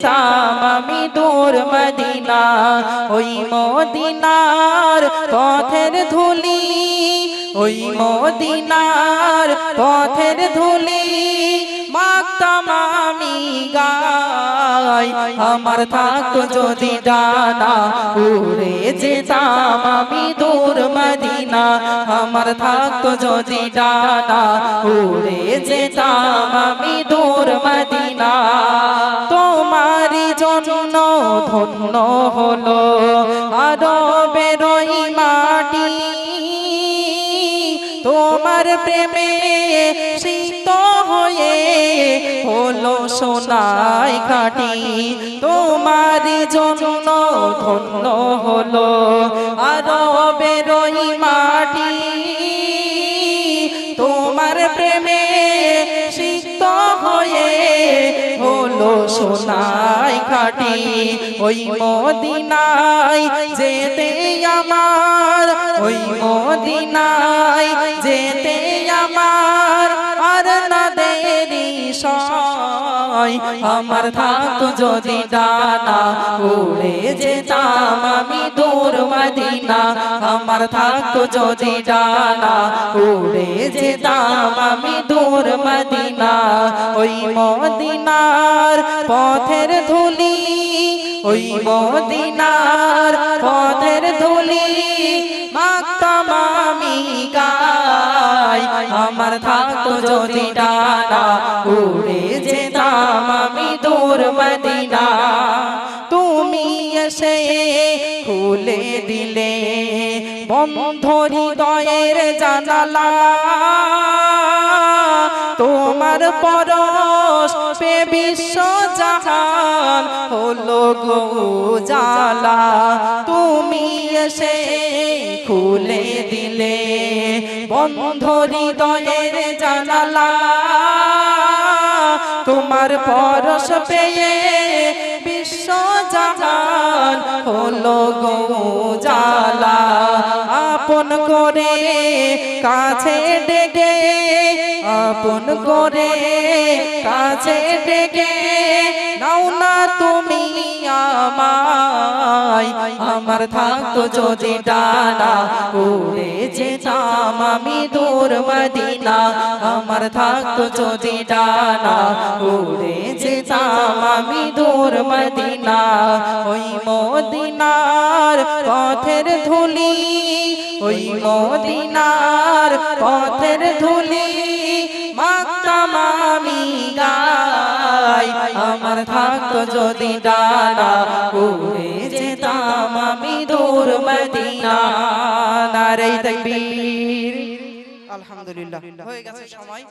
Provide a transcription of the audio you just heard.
যেতাম আমি দূর মদিনা, ওই মদিনার পথের ধুলি, ওই মদিনার পথের ধুলি আমি গাই আমার থাকতো যদি ডানা, উড়ে যেতাম আমি দূর মদিনা, আমার থাকতো যদি ডানা, উড়ে যেতাম আমি দূর মদিনা। তোমারি জন্য ধন্য হলো। আরবের মাটি। তোমার প্রেমে শীত হয়ে হলো সোনায় ঘাটি। তোমার জন্য ধন্য হলো। প্রেমে সিক্ত হয়ে হলো সোনাই ঘাটি ওই মদিনায় যেতে আমার, ওই মদিনায় যেতে আমার। আর না দেরি আমার থাকতো যদি ডানা, উড়ে যেতাম আমি দূর মদিনা আমার থাকতো যদি ডানা, উড়ে যেতাম আমি দূর মদিনা। ওই মদিনার পথের ধুলি, ওই মদিনার পথের ধুলি মাতাম আমি গাই। আমার থাকতো যদি ডানা, উড়ে এসে খুলে দিলে বন্ধ হৃদয়ের জানালা। তোমার পরশ পে বিশ্ব জাহান হলো গো তুমি এসে খুলে দিলে বন্ধ হৃদয়ের জানালা। তোমার পরশ পেয়ে বিশ্ব গো জালা আপন করে কাছে ডেকে, আপন করে কাছে ডেকে, নাও না তুমি আমায়, আমার থাকতো যদি ডানা উড়ে যেতাম আমি দূর মদিনা, আমার থাকতো যদি ডানা উড়ে যেতাম আমি দূর মদিনা, ওই মদিনার পথের ধুলি, ওই মদিনার পথের ধুলি মাতাম আমি গাই, আমার থাকতো যদি ডানা, উড়ে যেতাম আমি দূর মদিনা নারে তকবীর। আলহামদুলিল্লাহ, হয়ে গেছে সময়।